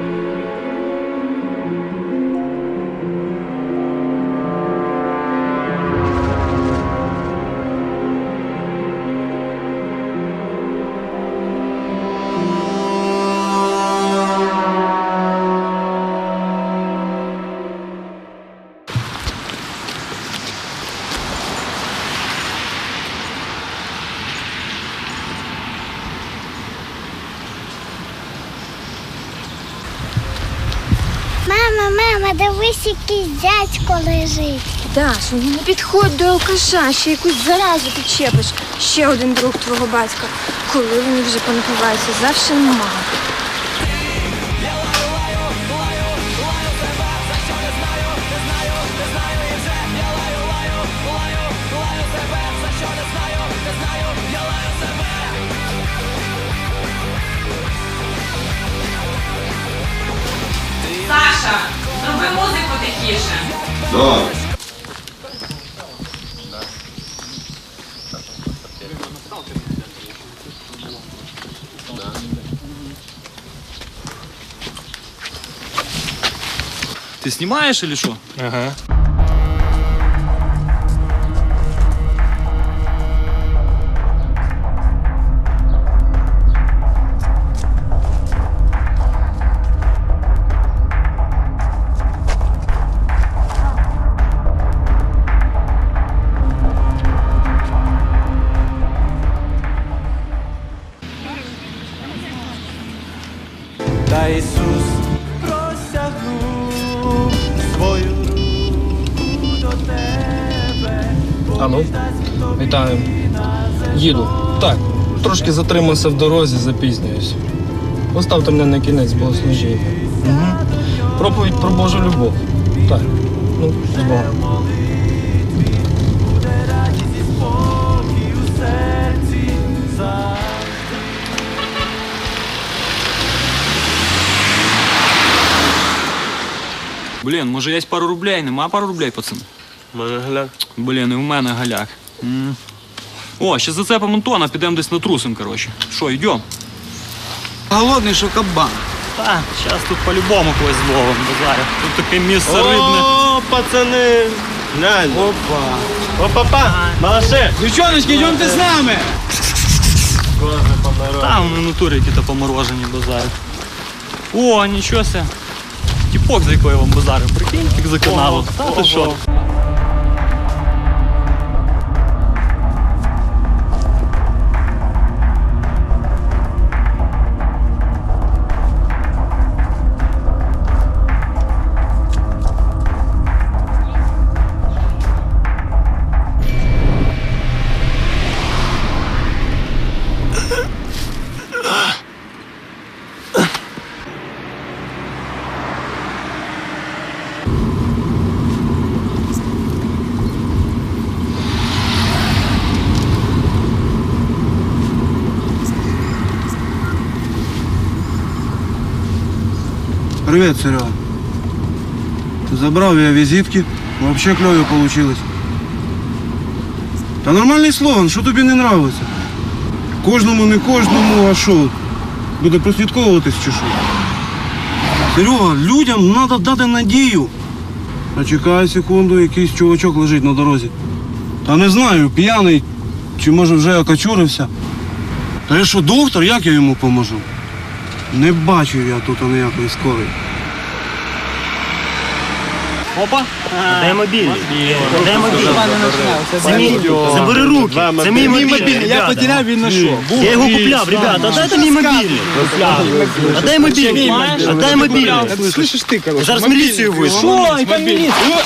Música Мама, дивись, якийсь дядько лежить. Даша, ну не підходь до алкаша, ще якусь заразу підчепиш. Ще один друг твого батька. Коли вони вже понапиваються, завжди нема. Зроби музику тихіше. Добре. Ты снимаешь или что? Ага. Алло, вітаю. Їду. Так, трошки затримався в дорозі, запізнююсь. Поставте мене на кінець богослужіння. Угу. Проповідь про Божу любов. Так. Ну, з Богом. Блін, може є пару рублей, нема пару рублей, пацан? Мене гляк. Блін, і в мене галяк. М. О, ще зацепимо Антона, підемо десь на трусим, коротше. Що, йдемо? Голодний, що кабан. Так, зараз тут по-любому когось зловимо, базаря. Тут таке місце рибне. О, пацани! Глянь. Опа. Опа-па! Малаши! Девчоночки, йдемте з нами. Там на натурі які-то поморожені базари. О, нічого ся. Тіпок, за якою вам базарив, прикинь, як за каналу. Та ти що? Привет, Серега. Забрал я визитки. Вообще клево получилось. Та нормальний слоган, що тобі не нравиться? Кожному не кожному, а що? Буде прослідковуватись чи що? Серега, людям треба дати надію. А чекай секунду, якийсь чувачок лежить на дорозі. Та не знаю, п'яний, чи може вже окачурився. Та я що, доктор, як я йому поможу? Не бачив я тут ніякої скорої. Опа. Дай мобільний. Дай мобільний. Забери руки. Це мій мобільний. Я потеряв, він знайшов. Я його купляв, ребята. А Дайте мій мобільний. А дай мобільний. А дай мобільний. Слышиш ти, короче. Зараз міліцію визву. Що? Яка міліція?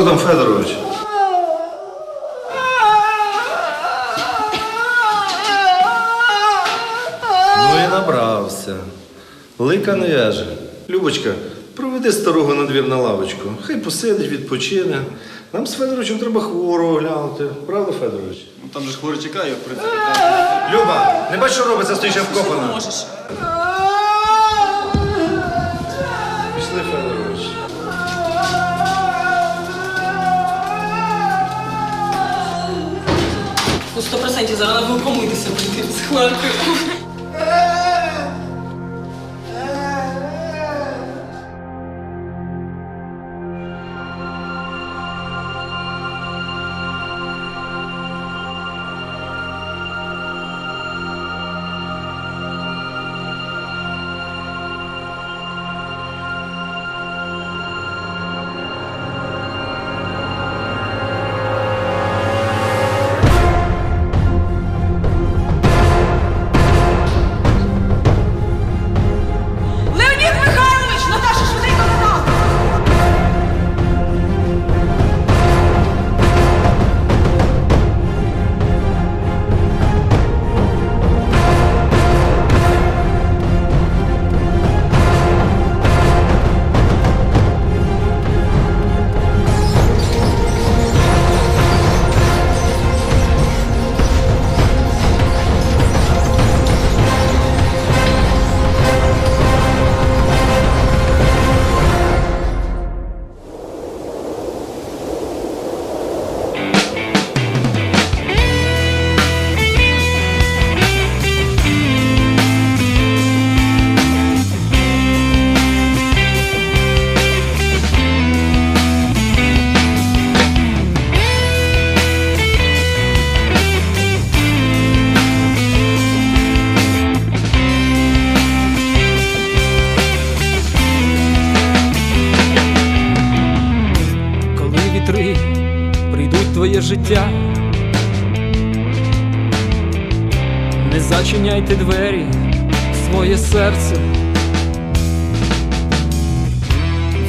Що там, Федорович? Ну і набрався. Лика не в'яже. Любочка, проведи старого на двір на лавочку. Хай посидить, відпочине. Нам з Федоровичем треба хворого глянути. Правда, Федорович? Ну там же хворий чекає, в принципі. Люба, не бачиш, що робиться, стоїть ще вкопана. Можеш. Зараз помитися прийти з хлоркою. Вітри прийдуть твоє життя. Не зачиняйте двері своє серце.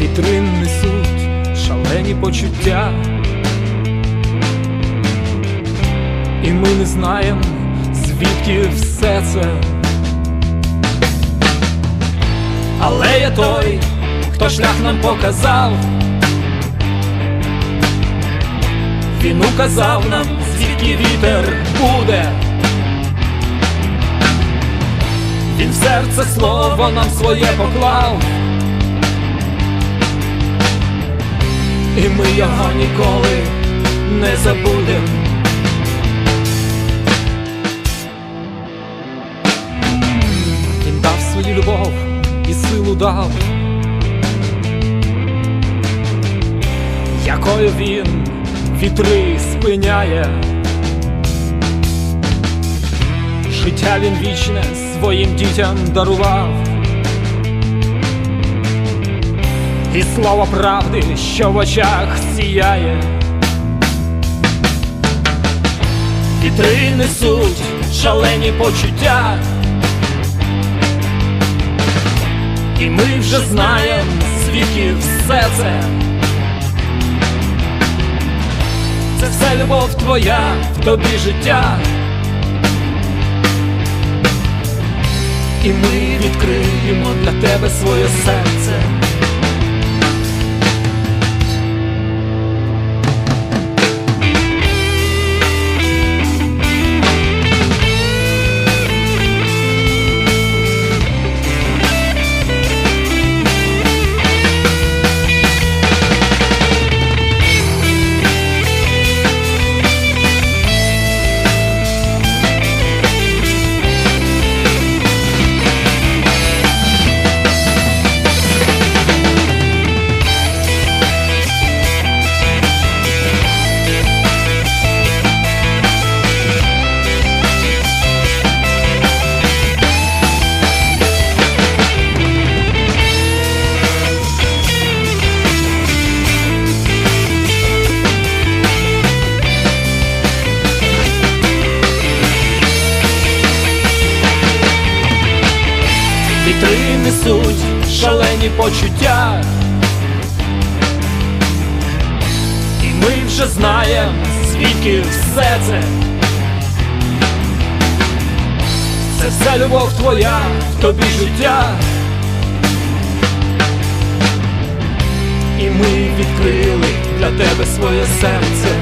Вітри несуть шалені почуття. І ми не знаємо, звідки все це. Але я той, хто шлях нам показав. Він указав нам, звідки вітер буде. Він в серце слово нам своє поклав. І ми його ніколи не забудем. Він дав свою любов і силу дав, якою він вітри спиняє. Життя він вічне своїм дітям дарував. І слово правди, що в очах сіяє. Вітри несуть шалені почуття. І ми вже знаємо, звідки все це. Це все любов твоя, в тобі життя. І ми відкриємо для тебе своє серце. Вітри несуть шалені почуття. і Ми вже знаємо, звідки все це. Це все любов твоя, в тобі життя. І ми відкрили для тебе своє серце.